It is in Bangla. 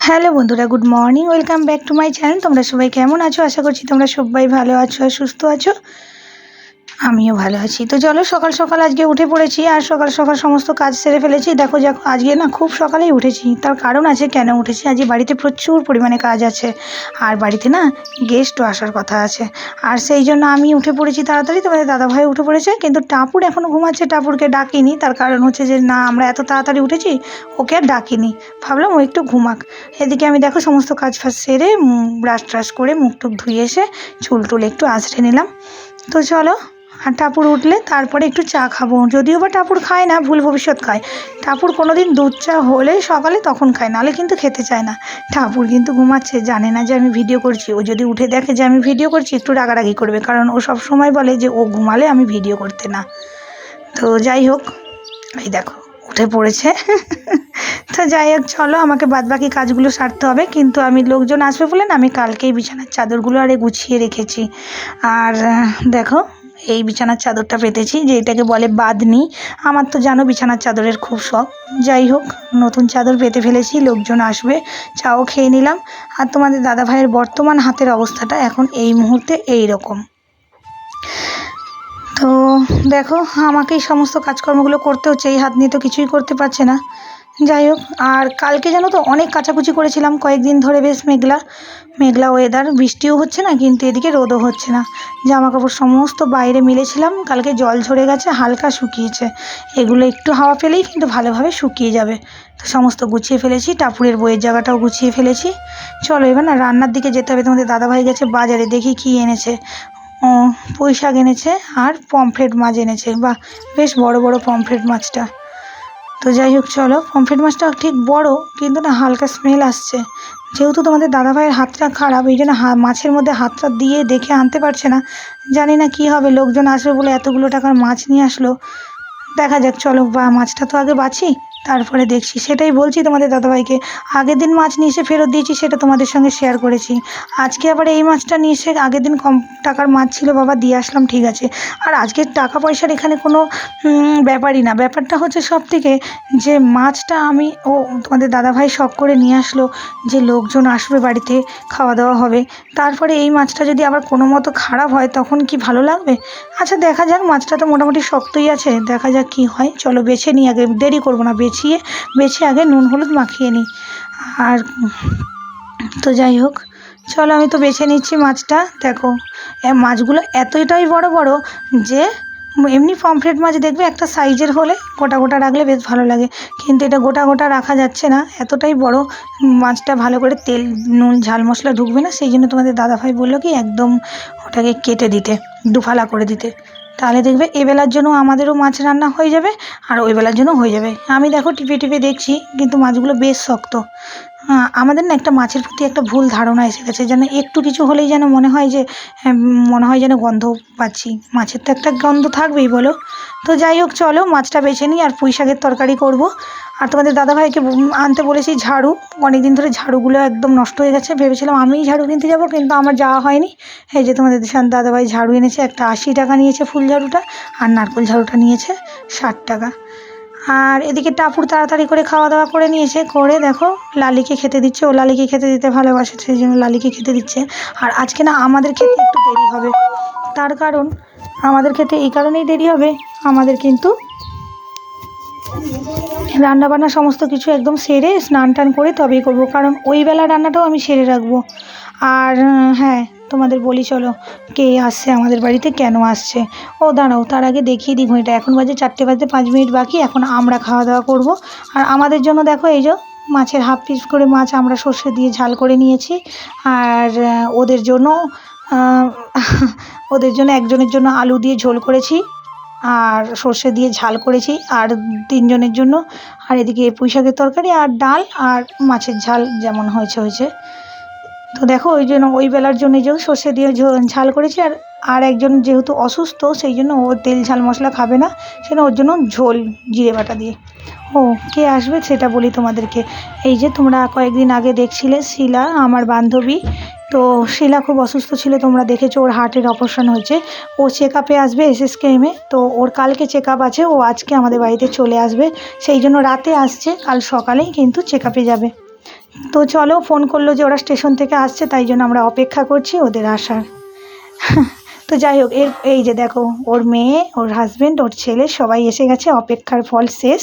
হ্যালো বন্ধুরা, good morning, welcome back to my channel. তোমরা সবাই কেমন আছো? আশা করছি তোমরা সবাই ভালো আছো সুস্থ আছো। আমিও ভালো আছি। তো চলো সকাল সকাল আজকে উঠে পড়েছি আর সকাল সকাল সমস্ত কাজ সেরে ফেলেছি। দেখো দেখো আজকে না খুব সকালেই উঠেছি। তার কারণ আছে কেন উঠেছি? আজকে বাড়িতে প্রচুর পরিমাণে কাজ আছে। আর বাড়িতে না গেস্টও আসার কথা আছে। আর সেই জন্য আমি উঠে পড়েছি তাড়াতাড়ি। তোমাদের দাদাভাই উঠে পড়েছে, কিন্তু টাপুর এখনও ঘুমাচ্ছে। টাপুরকে ডাকিনি। তার কারণ হচ্ছে যে, না, আমরা এত তাড়াতাড়ি উঠেছি, ওকে আর ডাকিনি। ভাবলাম ও একটু ঘুমাক। এদিকে আমি দেখো সমস্ত কাজ ফাজ সেরে ব্রাশ ট্রাশ করে মুখ টুক ধুয়ে এসে, চুল টুল একটু আঁচড়ে নিলাম। তো চলো, আর টাপুর উঠলে তারপরে একটু চা খাব। যদিও বা টাপুর খায় না, ভুল ভবিষ্যৎ খায়। টাপুর কোনো দিন দুধ চা হলে সকালে তখন খায়, নাহলে কিন্তু খেতে চায় না। টাপুর কিন্তু ঘুমাচ্ছে, জানে না যে আমি ভিডিও করছি। ও যদি উঠে দেখে যে আমি ভিডিও করছি, একটু রাগারাগি করবে। কারণ ও সব সময় বলে যে, ও ঘুমালে আমি ভিডিও করতে না। তো যাই হোক, এই দেখো। উঠে পড়েছে। তো যাই হোক, চলো আমাকে বাদবাকি কাজগুলো সারতে হবে। কিন্তু আমি লোকজন আসবে বলে না, আমি কালকেই বিছানার চাদরগুলো আরে গুছিয়ে রেখেছি। আর, দেখো, এই বিছানার চাদরটা পেতেছি, যে এটাকে বলে বাদনি আমার তো জানো বিছানার চাদরের খুব শখ। যাই হোক, নতুন চাদর পেতে ফেলেছি, লোকজন আসবে। চাও খেয়ে নিলাম। আর তোমাদের দাদা ভাইয়ের বর্তমান হাতের অবস্থাটা এখন এই মুহূর্তে এই রকম তো দেখো আমাকেই সমস্ত কাজকর্মগুলো করতে হচ্ছে এই হাত নিয়ে তো কিছুই করতে পারছে না। যাই হোক, আর কালকে জানো তো অনেক কাচাকুচি করেছিলাম কয়েকদিন ধরে বেশ মেঘলা। মেঘলা ওয়েদার বৃষ্টিও হচ্ছে না, কিন্তু এদিকে রোদও হচ্ছে না। জামা কাপড় সমস্ত বাইরে মিলেছিলাম, কালকে জল ঝরে গেছে, হালকা শুকিয়েছে। এগুলো একটু হাওয়া পেলেই কিন্তু ভালোভাবে শুকিয়ে যাবে। তো সমস্ত গুছিয়ে ফেলেছি টাপুরের বইয়ের জায়গাটাও গুছিয়ে ফেলেছি। চলো এবার না, রান্নার দিকে যেতে হবে, তোমাদের দাদাভাই গেছে বাজারে, দেখি কী এনেছে। পুঁই শাক এনেছে আর পমফ্রেট মাছ এনেছে। বা বেশ বড় বড় পমফ্রেট মাছটা। তো যাই হোক, চলো। পমফ্রেট মাছটা ঠিক বড়, কিন্তু না হালকা স্মেল আসছে। যেহেতু তোমাদের দাদাভাইয়ের হাতটা খারাপ, এই জন্য মাছের মধ্যে হাতটা দিয়ে দেখে আনতে পারছে না। জানি না কি হবে, লোকজন আসবে বলে এতগুলো টাকার মাছ নিয়ে আসলো। দেখা যাক, চলো বা, মাছটা তো আগে বাছি। তারপরে দেখছি, সেটাই বলছি তোমাদের দাদাভাইকে। আগের দিন মাছ নিয়ে এসে ফেরত দিয়েছি, সেটা তোমাদের সঙ্গে শেয়ার করেছি। আজকে আবার এই মাছটা নিয়ে এসে আগের দিন কম টাকার মাছ ছিল, বাবা দিয়ে আসলাম, ঠিক আছে। আর আজকে টাকা পয়সার এখানে কোনো ব্যাপারই না। ব্যাপারটা হচ্ছে সব থেকে যে মাছটা আমি ও তোমাদের দাদাভাই শখ করে নিয়ে আসলো, যে লোকজন আসবে বাড়িতে খাওয়া দাওয়া হবে। তারপরে এই মাছটা যদি আবার কোনো মতো খারাপ হয়, তখন কি ভালো লাগবে? আচ্ছা দেখা যাক, মাছটা তো মোটামুটি শক্তই আছে, দেখা যাক কি হয়। চলো, বেছে নিই আগে, দেরি করব না বেছিয়ে, বেছে আগে নুন হলুদ মাখিয়ে নিই। আর তো যাই হোক, চলো আমি তো বেছে নিচ্ছি মাছটা। দেখো মাছগুলো এতটাই বড় বড় যে এমনি পমফ্রেট মাছ দেখবে একটা সাইজের হলে গোটা গোটা রাখলে বেশ ভালো লাগে। কিন্তু এটা গোটা গোটা রাখা যাচ্ছে না, এতটাই বড় মাছটা ভালো করে তেল, নুন, ঝাল মশলা ঢুকবে না। সেই জন্য তোমাদের দাদাভাই বলল কি, একদম ওটাকে কেটে দিতে, দুফালা করে দিতে। তাহলে দেখবে এবেলার জন্য আমাদেরও মাছ রান্না হয়ে যাবে আর ওই বেলার জন্য হয়ে যাবে। আমি দেখো টিপে টিপে দেখছি, কিন্তু মাছগুলো বেশ শক্ত। আমাদের না একটা মাছের প্রতি একটা ভুল ধারণা এসে গেছে যেন একটু কিছু হলেই যেন মনে হয় যে হ্যাঁ, মনে হয় যেন গন্ধ পাচ্ছি। মাছের তো একটা গন্ধ থাকবেই বলো। তো যাই হোক চলো মাছটা বেছে নিই আর পুঁই শাকের তরকারি করব। আর তোমাদের দাদাভাইকে আনতে বলেছি ঝাড়ু। অনেক দিন ধরে ঝাড়ুগুলো একদম নষ্ট হয়ে গেছে ভেবেছিলাম আমিই ঝাড়ু কিনতে যাব কিন্তু আমার যাওয়া হয়নি। এই যে তোমাদের দাদাভাই ঝাড়ু এনেছে একটা আশি টাকা নিয়েছে ফুল ঝাড়ুটা আর নারকোল ঝাড়ুটা নিয়েছে ষাট টাকা। আর এদিকে টাপুর তাড়াতাড়ি করে খাওয়া দাওয়া করে নিয়েছে করে দেখো লালিকে খেতে দিচ্ছে। ও লালিকে খেতে দিতে ভালোবাসে, সেই জন্য লালিকে খেতে দিচ্ছে। আর আজকে না আমাদের খেতে একটু দেরি হবে। তার কারণ আমাদের খেতে এই কারণেই দেরি হবে। আমাদের কিন্তু রান্নাবান্না সমস্ত কিছু একদম সেরে স্নান টান করে তবেই করব। কারণ ওই বেলা রান্নাটাও আমি সেরে রাখব। আর হ্যাঁ তোমাদের বলি চলো, কে আসছে আমাদের বাড়িতে, কেন আসছে? ও দাঁড়াও, তার আগে দেখিয়ে দিই ঘড়িটা। এখন বাজে চারটে বাজতে পাঁচ মিনিট বাকি, এখন আমরা খাওয়া দাওয়া করব। আর আমাদের জন্য দেখো এই যে মাছের হাফ পিস করে মাছ আমরা সর্ষে দিয়ে ঝাল করে নিয়েছি। আর ওদের জন্য ওদের জন্য একজনের জন্য আলু দিয়ে ঝোল করেছি। আর সর্ষে দিয়ে ঝাল করেছি। আর তিনজনের জন্য, আর এদিকে পুঁই শাকের তরকারি আর ডাল আর মাছের ঝাল যেমন হয়েছে হয়েছে। তো দেখো, ওই জন্য ওই বেলার জন্য যে সর্ষে দিয়ে ঝাল করেছি, আর আর একজন যেহেতু অসুস্থ, সেই জন্য ও তেল, ঝাল, মশলা খাবে না সেজন্য ওর জন্য ঝোল, জিরে বাটা দিয়ে। ও, কে আসবে সেটা বলি তোমাদেরকে। এই যে তোমরা কয়েকদিন আগে দেখছিলে শিলা, আমার বান্ধবী। তো শিলা খুব অসুস্থ ছিল, তোমরা দেখেছ, ওর হার্টের অপারেশন হয়েছে। ও চেক আপে আসবে এসএসকেএমে তো ওর কালকে চেক আপ আছে, ও আজকে আমাদের বাড়িতে চলে আসবে। সেই জন্য রাতে আসছে, কাল সকালেই কিন্তু চেক আপে যাবে। তো চলো ফোন করল যে ওরা স্টেশন থেকে আসছে, তাই জন্য আমরা অপেক্ষা করছি ওদের আসার। তো যাই হোক, এর, এই যে দেখো, ওর মেয়ে, ওর হাজব্যান্ড ওর ছেলে সবাই এসে গেছে, অপেক্ষার ফল শেষ।